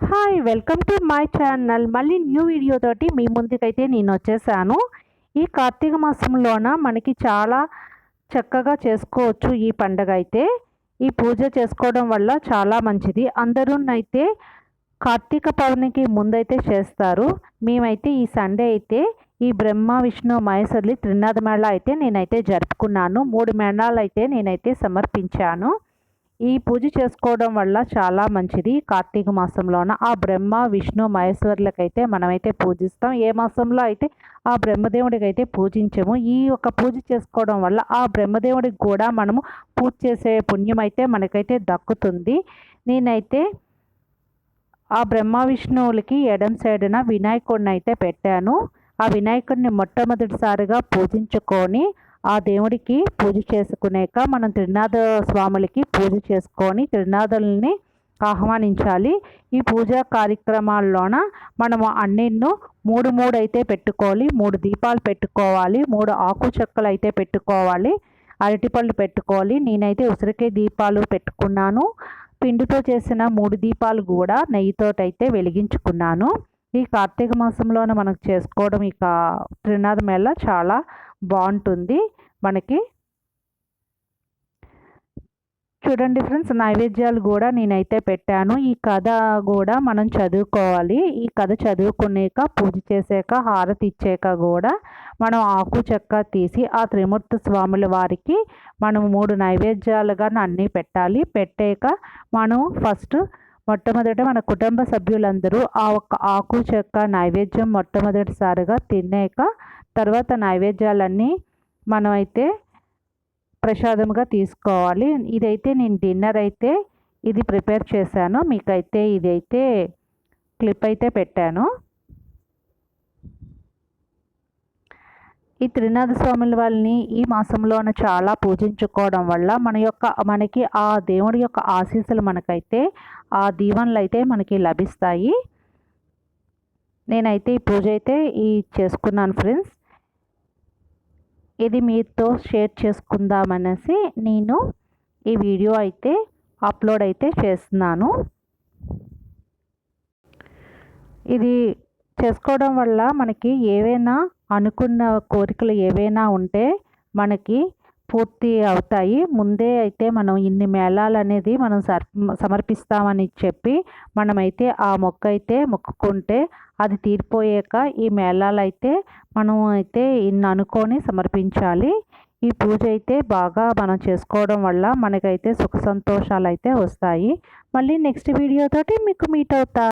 Hi welcome to my channel మళ్ళీ new video తోటి మీ ముందుకైతే నేను వచ్చేసాను. ఈ కార్తీక మాసంలోన మనకి చాలా చక్కగా చేసుకోవచ్చు ఈ పండగ అయితే. ఈ పూజ చేసుకోవడం వల్ల చాలా మంచిది. అందరూనైతే కార్తీక పౌర్ణికి ముందైతే చేస్తారు. మేమైతే ఈ సండే అయితే ఈ బ్రహ్మ విష్ణు మహేశ్వర్లి త్రినాథ మేళ అయితే నేనైతే జరుపుకున్నాను. మూడు మేళాలు అయితే నేనైతే సమర్పించాను. ఈ పూజ చేసుకోవడం వల్ల చాలా మంచిది. కార్తీక మాసంలోన ఆ బ్రహ్మ విష్ణు మహేశ్వరులకైతే మనమైతే పూజిస్తాం. ఏ మాసంలో అయితే ఆ బ్రహ్మదేవుడికి అయితే పూజించము. ఈ యొక్క పూజ చేసుకోవడం వల్ల ఆ బ్రహ్మదేవుడికి కూడా మనము పూజ చేసే పుణ్యం అయితే మనకైతే దక్కుతుంది. నేనైతే ఆ బ్రహ్మ విష్ణువులకి ఎడం సైడున వినాయకుడిని అయితే పెట్టాను. ఆ వినాయకుడిని మొట్టమొదటిసారిగా పూజించుకొని ఆ దేవుడికి పూజ చేసుకునేక మనం త్రినాథ స్వాములకి పూజ చేసుకొని త్రినాథుల్ని ఆహ్వానించాలి. ఈ పూజా కార్యక్రమాల్లోన మనము అన్నిన్ను మూడు మూడు అయితే పెట్టుకోవాలి. మూడు దీపాలు పెట్టుకోవాలి. మూడు ఆకు చెక్కలు అయితే పెట్టుకోవాలి. అరటిపళ్ళు పెట్టుకోవాలి. నేనైతే ఉసిరికాయ దీపాలు పెట్టుకున్నాను. పిండితో చేసిన మూడు దీపాలు కూడా నెయ్యితోటైతే వెలిగించుకున్నాను. ఈ కార్తీక మాసంలోనే మనకు చేసుకోవడం ఇక త్రినాథ మేళ చాలా బాగుంటుంది. మనకి. చూడండి ఫ్రెండ్స్ నైవేద్యాలు కూడా నేనైతే పెట్టాను. ఈ కథ కూడా మనం చదువుకోవాలి. ఈ కథ చదువుకునేక పూజ చేసాక హారతి ఇచ్చాక కూడా మనం ఆకు చెక్క తీసి ఆ త్రిమూర్తి స్వాముల వారికి మనం మూడు నైవేద్యాలుగా అన్నీ పెట్టాలి. పెట్టాక మనం ఫస్ట్ మొట్టమొదట మన కుటుంబ సభ్యులందరూ ఆ ఒక్క ఆకు చెక్క నైవేద్యం మొట్టమొదటిసారిగా తిన్నాక తర్వాత నైవేద్యాలన్నీ మనమైతే ప్రసాదముగా తీసుకోవాలి. ఇదైతే నేను డిన్నర్ అయితే ఇది ప్రిపేర్ చేశాను. మీకైతే ఇదైతే క్లిప్ అయితే పెట్టాను. ఈ త్రినాథ స్వాముల వాళ్ళని ఈ మాసంలోన చాలా పూజించుకోవడం వల్ల మన యొక్క మనకి ఆ దేవుడి యొక్క ఆశీస్సులు మనకైతే ఆ దీవెనలు అయితే మనకి లభిస్తాయి. నేనైతే ఈ పూజ అయితే ఈ చేసుకున్నాను ఫ్రెండ్స్. ఇది మీతో షేర్ చేసుకుందామనేసి నేను ఈ వీడియో అయితే అప్లోడ్ అయితే చేస్తున్నాను. ఇది చేసుకోవడం వల్ల మనకి ఏవైనా అనుకున్న కోరికలు ఏవైనా ఉంటే మనకి పూర్తి అవుతాయి. ముందే అయితే మనం ఇన్ని మేళాలు అనేది మనం సమర్పిస్తామని చెప్పి మనమైతే ఆ మొక్క అయితే మొక్కుకుంటే అది తీరిపోయాక ఈ మేళాలు అయితే మనం అయితే ఇన్ని అనుకొని సమర్పించాలి. ఈ పూజ అయితే బాగా మనం చేసుకోవడం వల్ల మనకైతే సుఖ సంతోషాలు అయితే వస్తాయి. మళ్ళీ నెక్స్ట్ వీడియోతోటి మీకు మీట్ అవుతా